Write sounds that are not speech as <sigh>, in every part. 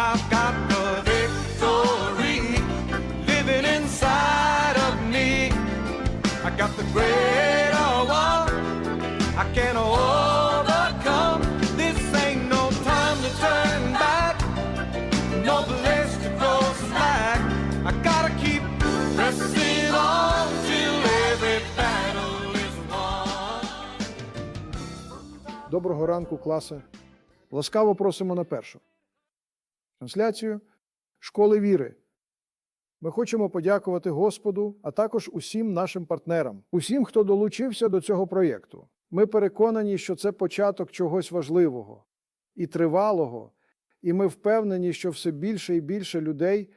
I've got the victory living inside of me. I got the greater one. I can overcome. This ain't no time to turn back. No place to go slack. I gotta keep pressing on till every battle is won. Доброго ранку, класе. Ласкаво просимо на першу трансляцію школи віри. Ми хочемо подякувати Господу, а також усім нашим партнерам, усім, хто долучився до цього проєкту. Ми переконані, що це початок чогось важливого і тривалого, і ми впевнені, що все більше і більше людей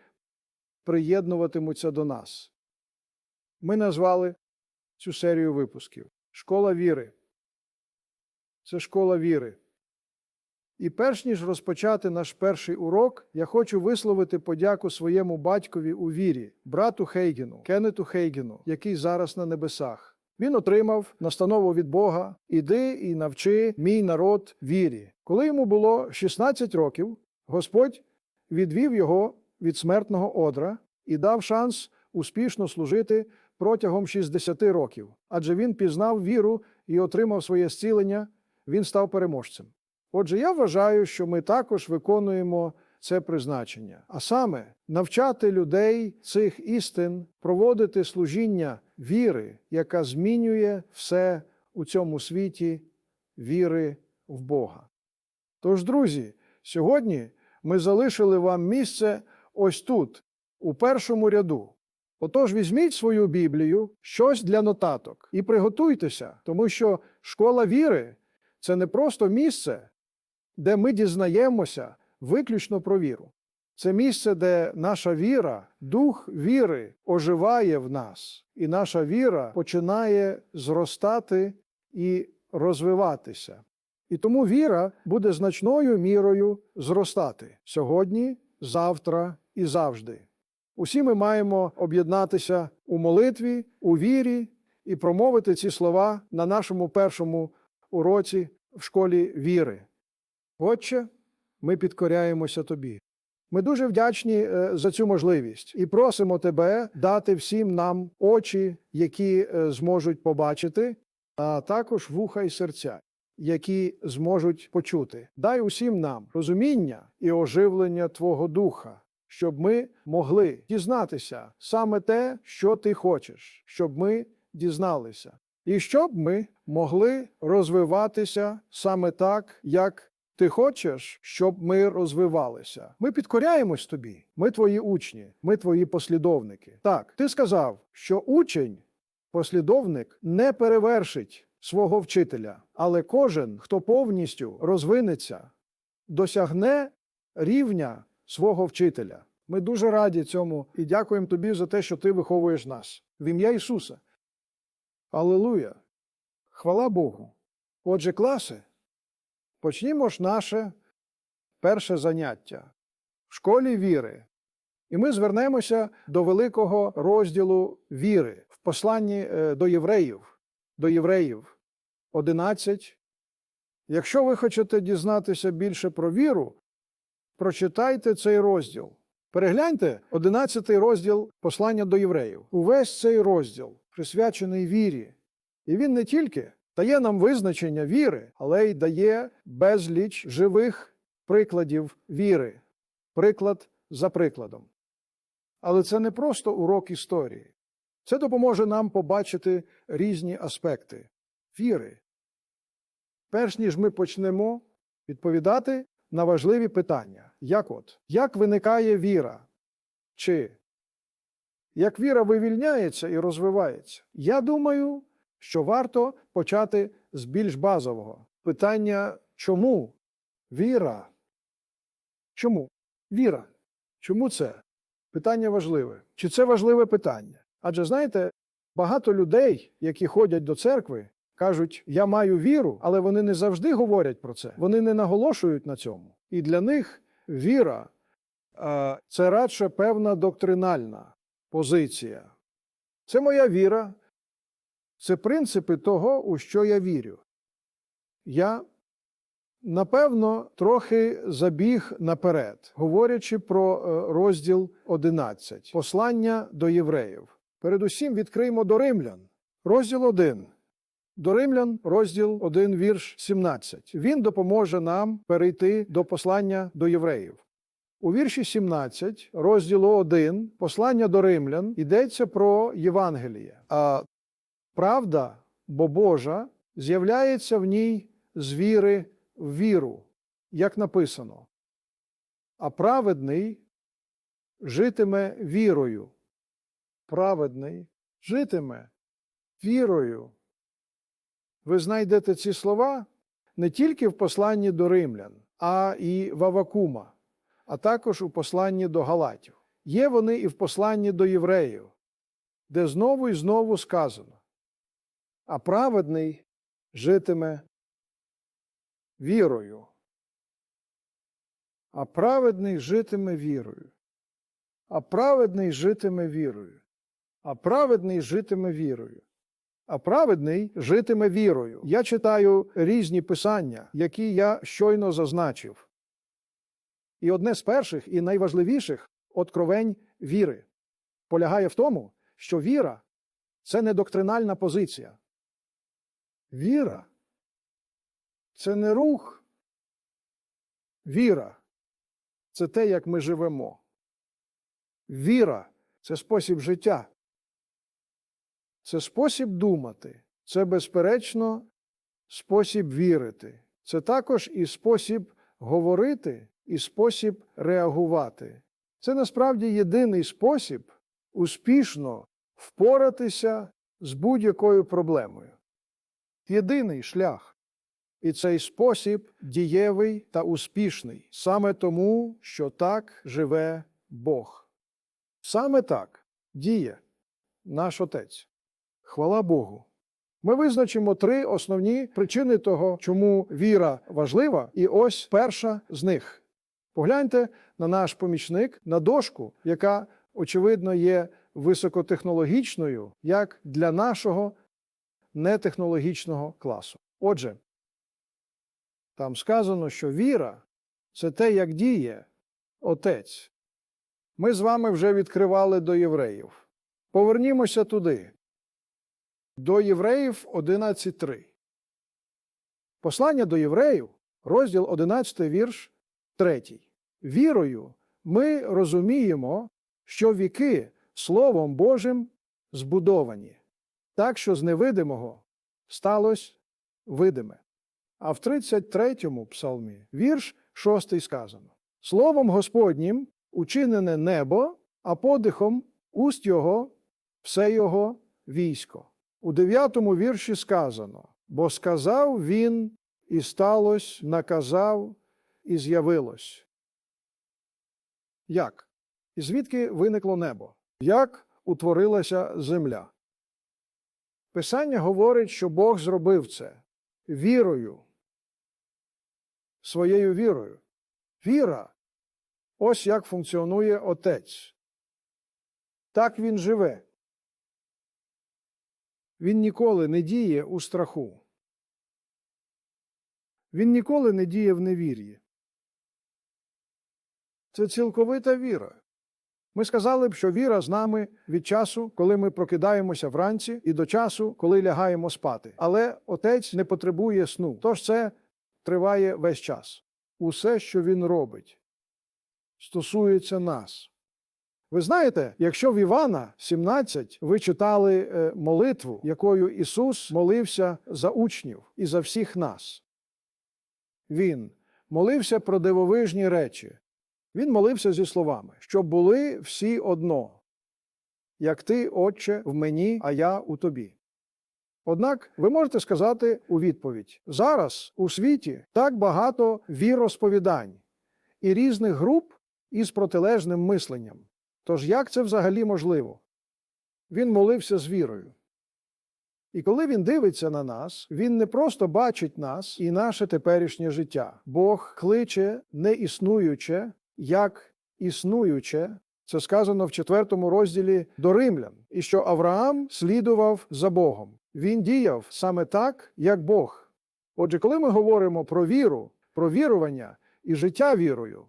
приєднуватимуться до нас. Ми назвали цю серію випусків Школа віри. Це школа віри. І перш ніж розпочати наш перший урок, я хочу висловити подяку своєму батькові у вірі, брату Хейгену, Кеннету Хейгену, який зараз на небесах. Він отримав настанову від Бога Іди і навчи мій народ вірі. Коли йому було 16 років, Господь відвів його від смертного одра і дав шанс успішно служити протягом 60 років, адже він пізнав віру і отримав своє зцілення, він став переможцем. Отже, я вважаю, що ми також виконуємо це призначення, а саме навчати людей цих істин, проводити служіння віри, яка змінює все у цьому світі віри в Бога. Тож, друзі, сьогодні ми залишили вам місце ось тут, у першому ряду. Отож, візьміть свою Біблію, щось для нотаток, і приготуйтеся, тому що школа віри це не просто місце, де ми дізнаємося виключно про віру. Це місце, де наша віра, дух віри оживає в нас, і наша віра починає зростати і розвиватися. І тому віра буде значною мірою зростати сьогодні, завтра і завжди. Усі ми маємо об'єднатися у молитві, у вірі і промовити ці слова на нашому першому уроці в школі віри. Отче, ми підкоряємося тобі. Ми дуже вдячні е, за цю можливість і просимо тебе дати всім нам очі, які е, зможуть побачити, а також вуха і серця, які зможуть почути. Дай усім нам розуміння і оживлення Твого Духа, щоб ми могли дізнатися саме те, що ти хочеш, щоб ми дізналися, і щоб ми могли розвиватися саме так, як ти хочеш, щоб ми розвивалися. Ми підкоряємось тобі. Ми твої учні, ми твої послідовники. Так, ти сказав, що учень, послідовник не перевершить свого вчителя, але кожен, хто повністю розвинеться, досягне рівня свого вчителя. Ми дуже раді цьому і дякуємо тобі за те, що ти виховуєш нас. В ім'я Ісуса. Аллилуйя! Хвала Богу! Отже, класи. Почнімо ж наше перше заняття в школі віри. І ми звернемося до великого розділу віри в посланні е, до євреїв, до євреїв 11. Якщо ви хочете дізнатися більше про віру, прочитайте цей розділ. Перегляньте 11 розділ послання до євреїв. Увесь цей розділ присвячений вірі. І він не тільки дає нам визначення віри, але й дає безліч живих прикладів віри, приклад за прикладом. Але це не просто урок історії. Це допоможе нам побачити різні аспекти віри. Перш ніж ми почнемо відповідати на важливі питання, як от, як виникає віра? Чи як віра вивільняється і розвивається? Я думаю, що варто почати з більш базового питання чому віра? Чому? Віра. Чому це? Питання важливе. Чи це важливе питання? Адже знаєте, багато людей, які ходять до церкви, кажуть, я маю віру, але вони не завжди говорять про це. Вони не наголошують на цьому. І для них віра це радше певна доктринальна позиція. Це моя віра, це принципи того, у що я вірю. Я Напевно, трохи забіг наперед, говорячи про е, розділ 11 послання до євреїв. Передусім відкриємо до римлян. Розділ 1. До римлян, розділ 1, вірш 17. Він допоможе нам перейти до послання до євреїв. У вірші 17 розділу 1 послання до римлян йдеться про Євангеліє. А правда, бо Божа, з'являється в ній з віри в віру, як написано. А праведний житиме вірою. Праведний житиме вірою. Ви знайдете ці слова не тільки в посланні до римлян, а і в Авакума, а також у посланні до Галатів. Є вони і в посланні до євреїв, де знову і знову сказано: а праведний житиме вірою. А праведний житиме вірою. А праведний житиме вірою. А праведний житиме вірою. А праведний житиме вірою. Я читаю різні писання, які я щойно зазначив. І одне з перших і найважливіших откровень віри полягає в тому, що віра це не доктринальна позиція. Віра це не рух. Віра це те, як ми живемо. Віра це спосіб життя. Це спосіб думати. Це, безперечно, спосіб вірити. Це також і спосіб говорити, і спосіб реагувати. Це насправді єдиний спосіб успішно впоратися з будь-якою проблемою. Єдиний шлях. І цей спосіб дієвий та успішний саме тому, що так живе Бог. Саме так діє наш Отець. Хвала Богу. Ми визначимо три основні причини того, чому віра важлива, і ось перша з них. Погляньте на наш помічник, на дошку, яка, очевидно, є високотехнологічною, як для нашого нетехнологічного класу. Отже, там сказано, що віра це те, як діє Отець. Ми з вами вже відкривали до євреїв. Повернімося туди. До євреїв 11.3. Послання до євреїв, розділ 11, вірш 3. Вірою ми розуміємо, що віки Словом Божим збудовані, так що з невидимого сталося видиме. А в 33-му псалмі вірш 6 сказано: Словом Господнім учинене небо, а подихом уст його все його військо. У 9-му вірші сказано: Бо сказав він, і сталось, наказав, і з'явилось. Як? І звідки виникло небо? Як утворилася земля? Писання говорить, що Бог зробив це вірою, своєю вірою. Віра ось як функціонує Отець. Так він живе. Він ніколи не діє у страху. Він ніколи не діє в невір'ї. Це цілковита віра. Ми сказали б, що віра з нами від часу, коли ми прокидаємося вранці, і до часу, коли лягаємо спати. Але отець не потребує сну. Тож це триває весь час. Усе, що він робить, стосується нас. Ви знаєте, якщо в Івана 17 ви читали е, молитву, якою Ісус молився за учнів і за всіх нас, Він молився про дивовижні речі. Він молився зі словами, щоб були всі одно, як ти, Отче, в мені, а я у тобі. Однак ви можете сказати у відповідь: зараз у світі так багато віросповідань і різних груп із протилежним мисленням. Тож як це взагалі можливо? Він молився з вірою. І коли він дивиться на нас, він не просто бачить нас і наше теперішнє життя. Бог кличе неіснуюче, як існуюче. Це сказано в четвертому розділі до римлян, і що Авраам слідував за Богом. Він діяв саме так, як Бог. Отже, коли ми говоримо про віру, про вірування і життя вірою.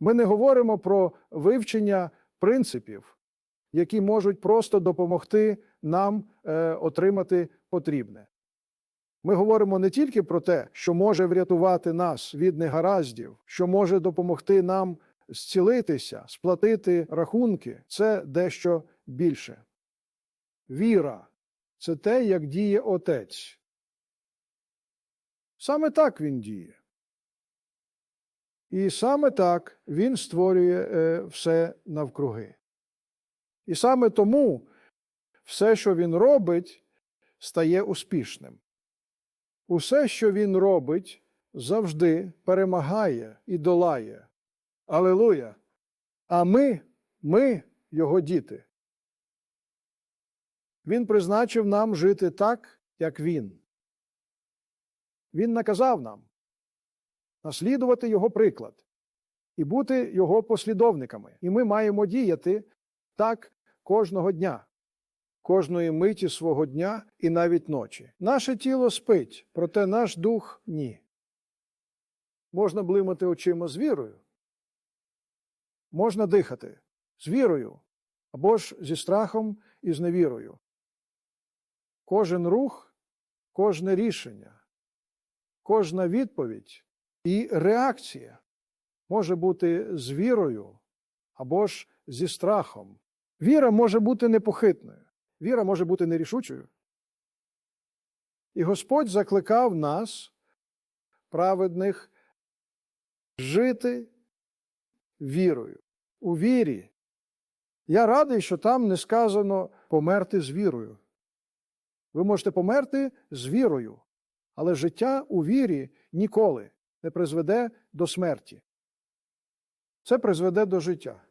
Ми не говоримо про вивчення принципів, які можуть просто допомогти нам е, отримати потрібне. Ми говоримо не тільки про те, що може врятувати нас від негараздів, що може допомогти нам зцілитися, сплатити рахунки це дещо більше. Віра це те, як діє Отець. Саме так він діє. І саме так він створює е, все навкруги. І саме тому все, що він робить, стає успішним. Усе, що він робить, завжди перемагає і долає. Алелуя! А ми, ми, його діти. Він призначив нам жити так, як він. Він наказав нам наслідувати його приклад і бути його послідовниками. І ми маємо діяти так кожного дня, кожної миті свого дня і навіть ночі. Наше тіло спить, проте наш дух ні. Можна блимати очима з вірою, можна дихати з вірою або ж зі страхом і з невірою. Кожен рух, кожне рішення, кожна відповідь і реакція може бути з вірою або ж зі страхом. Віра може бути непохитною, віра може бути нерішучою. І Господь закликав нас, праведних, жити вірою. У вірі. Я радий, що там не сказано померти з вірою. Ви можете померти з вірою, але життя у вірі ніколи не призведе до смерті. Це призведе до життя.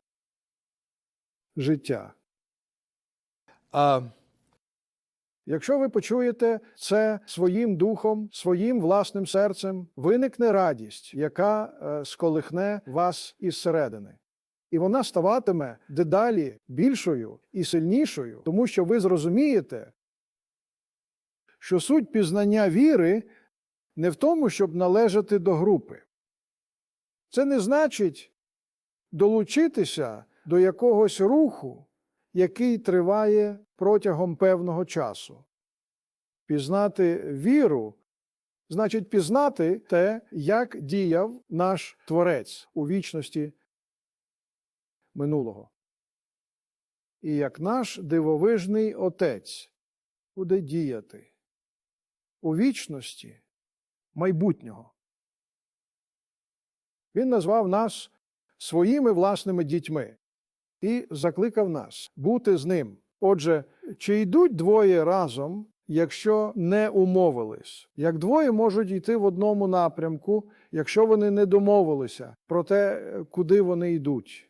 Життя. А якщо ви почуєте це своїм духом, своїм власним серцем, виникне радість, яка е, сколихне вас із середини. І вона ставатиме дедалі більшою і сильнішою, тому що ви зрозумієте, що суть пізнання віри не в тому, щоб належати до групи. Це не значить долучитися до якогось руху, який триває протягом певного часу. Пізнати віру значить пізнати те, як діяв наш Творець у вічності минулого. І як наш дивовижний Отець буде діяти у вічності майбутнього. Він назвав нас своїми власними дітьми і закликав нас бути з ним. Отже, чи йдуть двоє разом, якщо не умовились? Як двоє можуть йти в одному напрямку, якщо вони не домовилися про те, куди вони йдуть?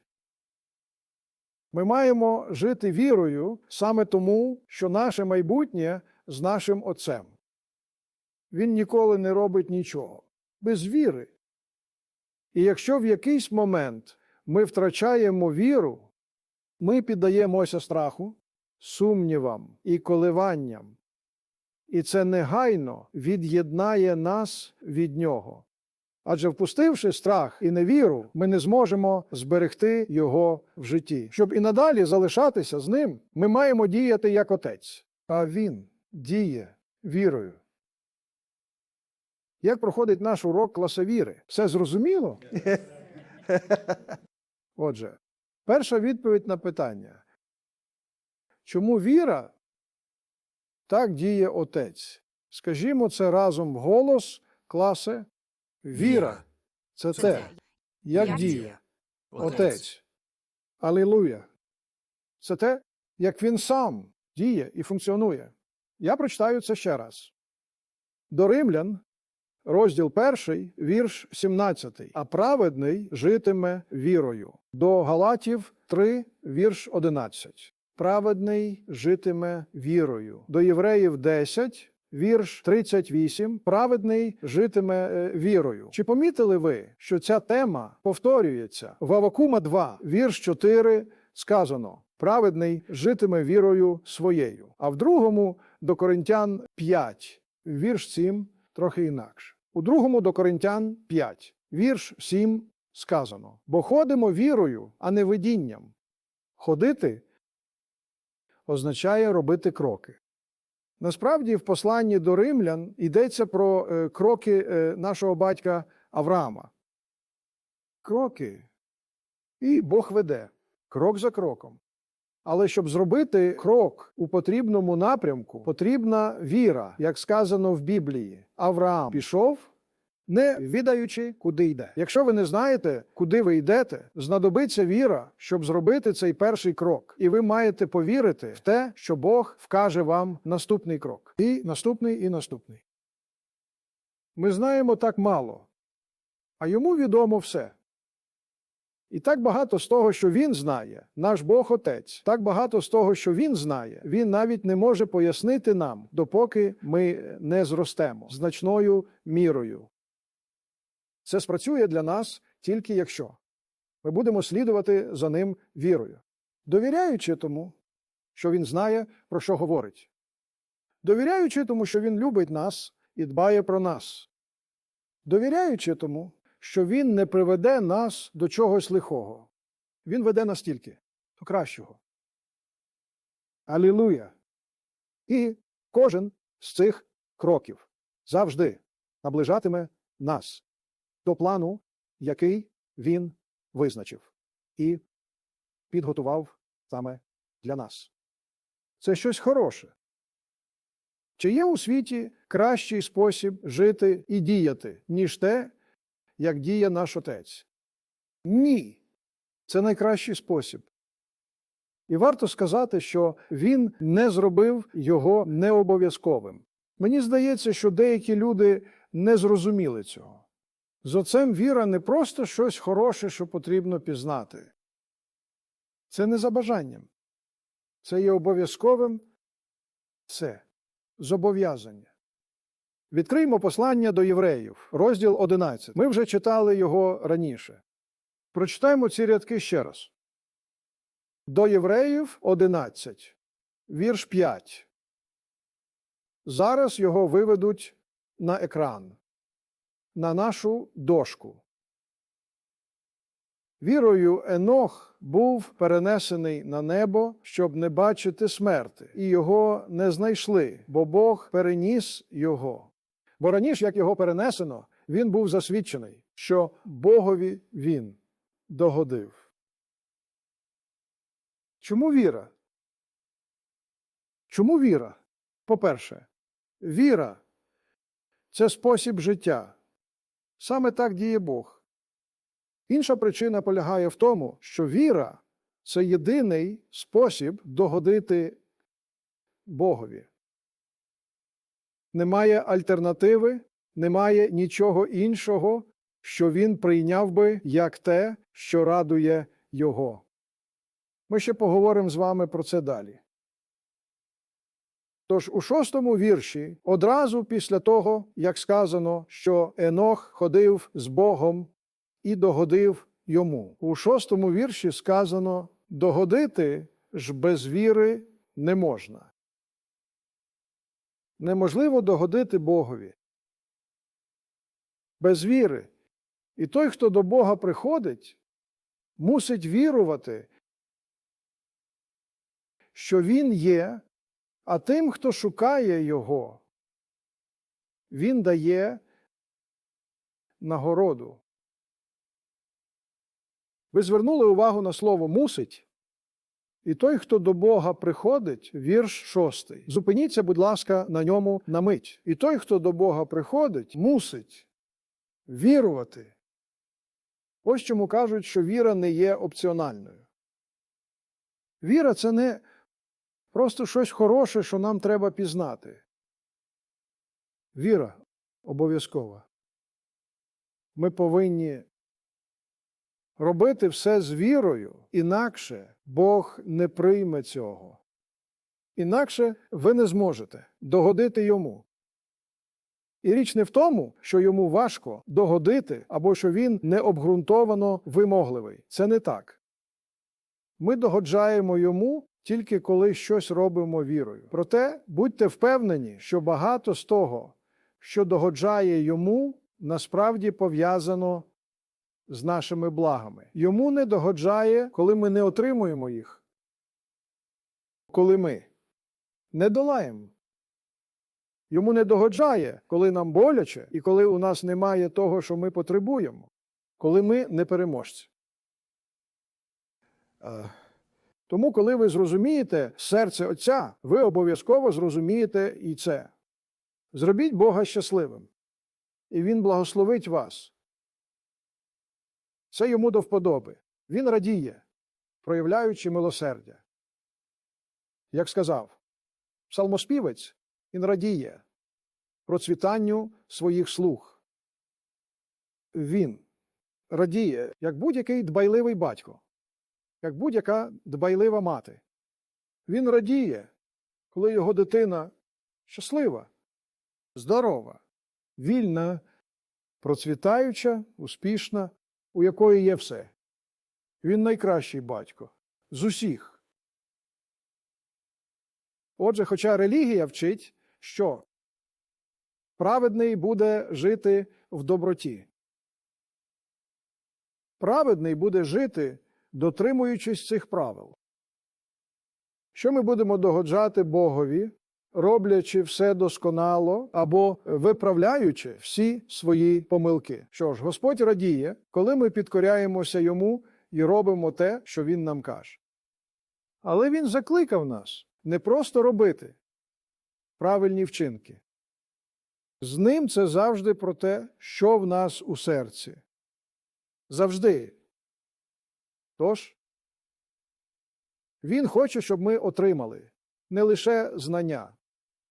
Ми маємо жити вірою саме тому, що наше майбутнє з нашим Отцем. Він ніколи не робить нічого без віри. І якщо в якийсь момент ми втрачаємо віру, ми піддаємося страху, сумнівам і коливанням, і це негайно від'єднає нас від нього. Адже впустивши страх і невіру, ми не зможемо зберегти його в житті. Щоб і надалі залишатися з ним, ми маємо діяти як отець, а він діє вірою. Як проходить наш урок класовіри? Все зрозуміло? <laughs> Отже, перша відповідь на питання. Чому віра так діє отець? Скажімо це разом вголос, класе. Віра це те, як діє отець. Алілуя. Це те, як він сам діє і функціонує. Я прочитаю це ще раз. До римлян Розділ перший, вірш 17. А праведний житиме вірою. До Галатів 3, вірш 11. Праведний житиме вірою. До Євреїв 10, вірш 38. Праведний житиме е, вірою. Чи помітили ви, що ця тема повторюється? В Авакума 2, вірш 4 сказано: Праведний житиме вірою своєю. А в другому до Коринтян 5, вірш 7, трохи інакше. У другому до Коринтян 5, вірш 7 сказано: Бо ходимо вірою, а не видінням. Ходити означає робити кроки. Насправді, в посланні до римлян йдеться про е, кроки е, нашого батька Авраама. Кроки. І Бог веде крок за кроком. Але щоб зробити крок у потрібному напрямку, потрібна віра, як сказано в Біблії. Авраам пішов, не відаючи, куди йде. Якщо ви не знаєте, куди ви йдете, знадобиться віра, щоб зробити цей перший крок. І ви маєте повірити в те, що Бог вкаже вам наступний крок. І наступний, і наступний. Ми знаємо так мало, а йому відомо все. І так багато з того, що він знає, наш Бог Отець, так багато з того, що він знає, він навіть не може пояснити нам, допоки ми не зростемо значною мірою. Це спрацює для нас тільки якщо ми будемо слідувати за ним вірою, довіряючи тому, що він знає, про що говорить, довіряючи тому, що він любить нас і дбає про нас, довіряючи тому, що він не приведе нас до чогось лихого. Він веде нас тільки до кращого. Алілуя! І кожен з цих кроків завжди наближатиме нас до плану, який він визначив і підготував саме для нас. Це щось хороше. Чи є у світі кращий спосіб жити і діяти, ніж те, як діє наш отець? Ні. Це найкращий спосіб. І варто сказати, що він не зробив його необов'язковим. Мені здається, що деякі люди не зрозуміли цього. З отцем віра не просто щось хороше, що потрібно пізнати. Це не за бажанням. Це є обов'язковим це зобов'язання. Відкриємо послання до євреїв, розділ 11. Ми вже читали його раніше. Прочитаємо ці рядки ще раз. До євреїв 11, вірш 5. Зараз його виведуть на екран, на нашу дошку. Вірою Енох був перенесений на небо, щоб не бачити смерти, і його не знайшли, бо Бог переніс його. Бо раніше, як його перенесено, він був засвідчений, що Богові він догодив. Чому віра? Чому віра? По-перше, віра це спосіб життя. Саме так діє Бог. Інша причина полягає в тому, що віра це єдиний спосіб догодити Богові. Немає альтернативи, немає нічого іншого, що він прийняв би як те, що радує Його. Ми ще поговоримо з вами про це далі. Тож у шостому вірші, одразу після того, як сказано, що Енох ходив з Богом і догодив йому. У шостому вірші сказано догодити ж без віри не можна. Неможливо догодити Богові. Без віри. І той, хто до Бога приходить, мусить вірувати, що Він є, а тим, хто шукає Його, Він дає нагороду. Ви звернули увагу на слово мусить? І той, хто до Бога приходить, вірш шостий. Зупиніться, будь ласка, на ньому на мить. І той, хто до Бога приходить, мусить вірувати. Ось чому кажуть, що віра не є опціональною. Віра це не просто щось хороше, що нам треба пізнати. Віра обов'язкова. Ми повинні робити все з вірою, інакше Бог не прийме цього. Інакше ви не зможете догодити йому. І річ не в тому, що йому важко догодити або що він необґрунтовано вимогливий. Це не так. Ми догоджаємо йому тільки коли щось робимо вірою. Проте будьте впевнені, що багато з того, що догоджає йому, насправді пов'язано з нашими благами. Йому не догоджає, коли ми не отримуємо їх, коли ми не долаємо. Йому не догоджає, коли нам боляче, і коли у нас немає того, що ми потребуємо, коли ми не переможці. Е, Тому, коли ви зрозумієте серце Отця, ви обов'язково зрозумієте і це. Зробіть Бога щасливим, і Він благословить вас. Це йому до вподоби. Він радіє, проявляючи милосердя. Як сказав, псалмоспівець він радіє процвітанню своїх слуг. Він радіє, як будь-який дбайливий батько, як будь-яка дбайлива мати. Він радіє, коли його дитина щаслива, здорова, вільна, процвітаюча, успішна, у якої є все. Він найкращий батько з усіх. Отже, хоча релігія вчить, що праведний буде жити в доброті. Праведний буде жити, дотримуючись цих правил. Що ми будемо догоджати Богові, роблячи все досконало або виправляючи всі свої помилки? Що ж, Господь радіє, коли ми підкоряємося йому і робимо те, що Він нам каже. Але Він закликав нас не просто робити правильні вчинки. З ним це завжди про те, що в нас у серці. Завжди. Тож, він хоче, щоб ми отримали не лише знання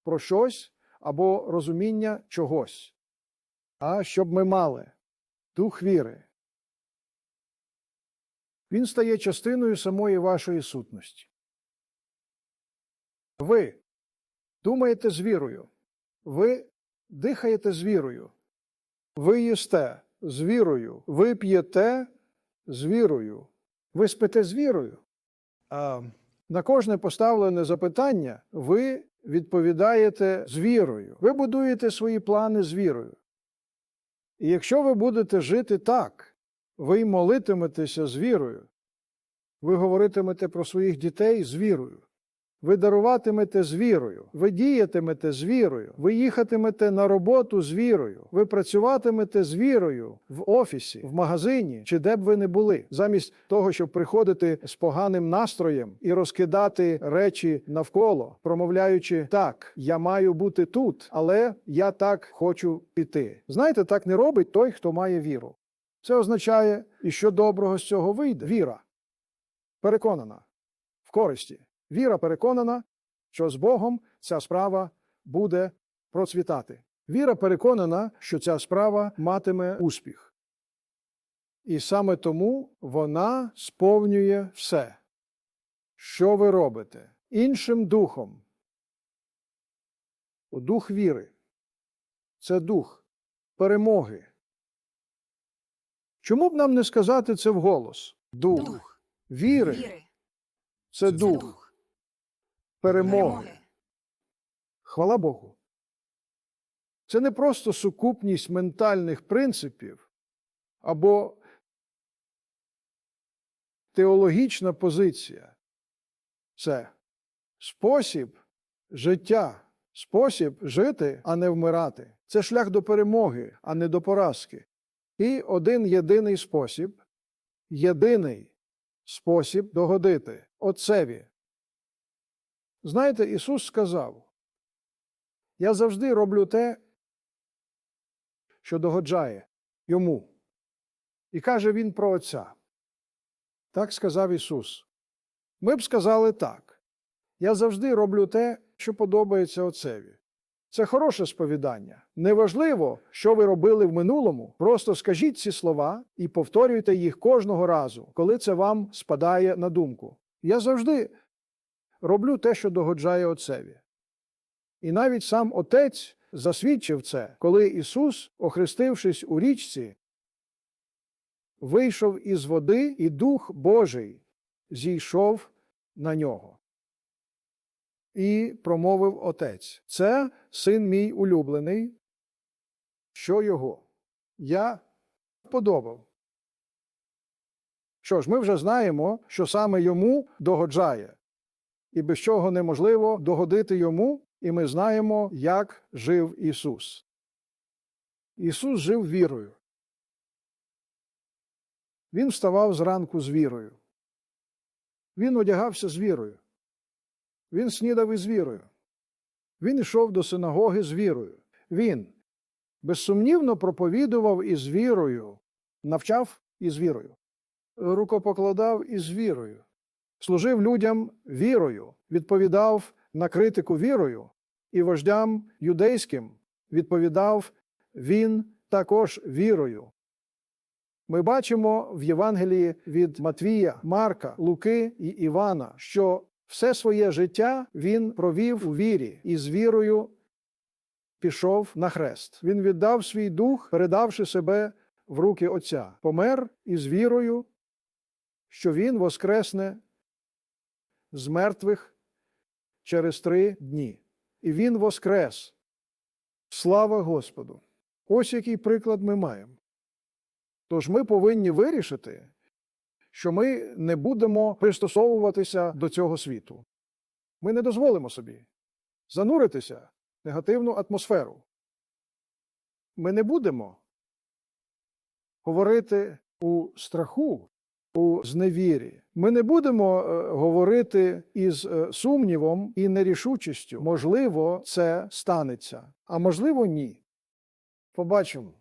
про щось або розуміння чогось, а щоб ми мали дух віри. Він стає частиною самої вашої сутності. Ви думаєте з вірою, ви дихаєте з вірою, ви їсте з вірою, ви п'єте з вірою, ви спите з вірою. А на кожне поставлене запитання ви відповідаєте з вірою. Ви будуєте свої плани з вірою. І якщо ви будете жити так, ви молитиметеся з вірою, ви говоритимете про своїх дітей з вірою. Ви даруватимете з вірою, ви діятимете з вірою, ви їхатимете на роботу з вірою, ви працюватимете з вірою в офісі, в магазині чи де б ви не були, замість того, щоб приходити з поганим настроєм і розкидати речі навколо, промовляючи так, я маю бути тут, але я так хочу піти. Знаєте, так не робить той, хто має віру. Це означає, і що доброго з цього вийде. Віра переконана в користі. Віра переконана, що з Богом ця справа буде процвітати. Віра переконана, що ця справа матиме успіх. І саме тому вона сповнює все, що ви робите іншим духом. Дух віри це дух перемоги. Чому б нам не сказати це вголос? Дух, Дух віри, віри, це це дух дух перемоги. Хвала Богу. Це не просто сукупність ментальних принципів або теологічна позиція. Це спосіб життя, спосіб жити, а не вмирати. Це шлях до перемоги, а не до поразки. І один єдиний спосіб, єдиний спосіб догодити Отцеві. Знаєте, Ісус сказав: Я завжди роблю те, що догоджає йому. І каже Він про Отця. Так сказав Ісус. Ми б сказали так. Я завжди роблю те, що подобається Отцеві. Це хороше сповідання. Неважливо, що ви робили в минулому. Просто скажіть ці слова і повторюйте їх кожного разу, коли це вам спадає на думку. Я завжди роблю те, що догоджає Отцеві. І навіть сам Отець засвідчив це, коли Ісус, охрестившись у річці, вийшов із води, і Дух Божий зійшов на нього. І промовив Отець: Це син мій улюблений, що його я подобав. Що ж, ми вже знаємо, що саме йому догоджає, і без чого неможливо догодити йому, і ми знаємо, як жив Ісус. Ісус жив вірою. Він вставав зранку з вірою. Він одягався з вірою. Він снідав із вірою. Він йшов до синагоги з вірою. Він безсумнівно проповідував із вірою, навчав із вірою, рукопокладав із вірою, служив людям вірою, відповідав на критику вірою, і вождям юдейським відповідав він також вірою. Ми бачимо в Євангелії від Матвія, Марка, Луки і Івана, що все своє життя він провів у вірі і з вірою пішов на хрест. Він віддав свій дух, передавши себе в руки Отця, помер із вірою, що він воскресне з мертвих через три дні. І він воскрес. Слава Господу! Ось який приклад ми маємо. Тож ми повинні вирішити, що ми не будемо пристосовуватися до цього світу. Ми не дозволимо собі зануритися в негативну атмосферу. Ми не будемо говорити у страху, у зневірі. Ми не будемо е, говорити із е, сумнівом і нерішучістю. Можливо, це станеться, а можливо, ні. Побачимо.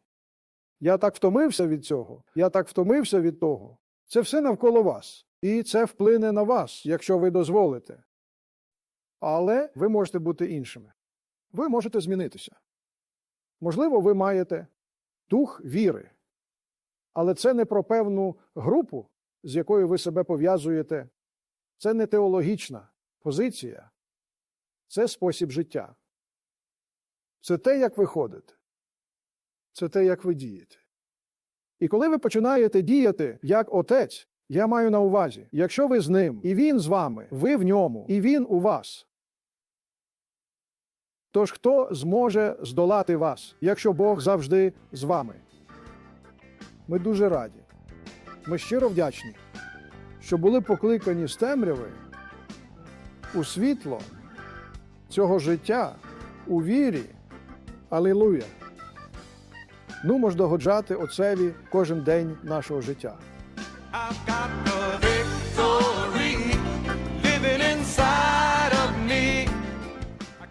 Я так втомився від цього, я так втомився від того. Це все навколо вас. І це вплине на вас, якщо ви дозволите. Але ви можете бути іншими. Ви можете змінитися. Можливо, ви маєте дух віри. Але це не про певну групу, з якою ви себе пов'язуєте. Це не теологічна позиція, це спосіб життя. Це те, як ви ходите. Це те, як ви дієте. І коли ви починаєте діяти як отець, я маю на увазі, якщо ви з ним, і він з вами, ви в ньому, і він у вас. Тож хто зможе здолати вас, якщо Бог завжди з вами? Ми дуже раді. Ми щиро вдячні, що були покликані з темряви у світло цього життя у вірі. Алілуя! Ну, мож догоджати Отцеві кожен день нашого життя.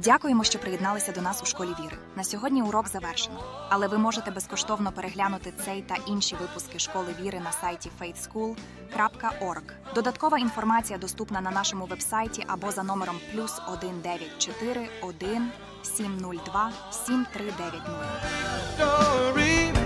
Дякуємо, що приєдналися до нас у школі віри. На сьогодні урок завершено, але ви можете безкоштовно переглянути цей та інші випуски школи віри на сайті faithschool.org. Додаткова інформація доступна на нашому вебсайті або за номером плюс 194 1 702 7390. Victory living inside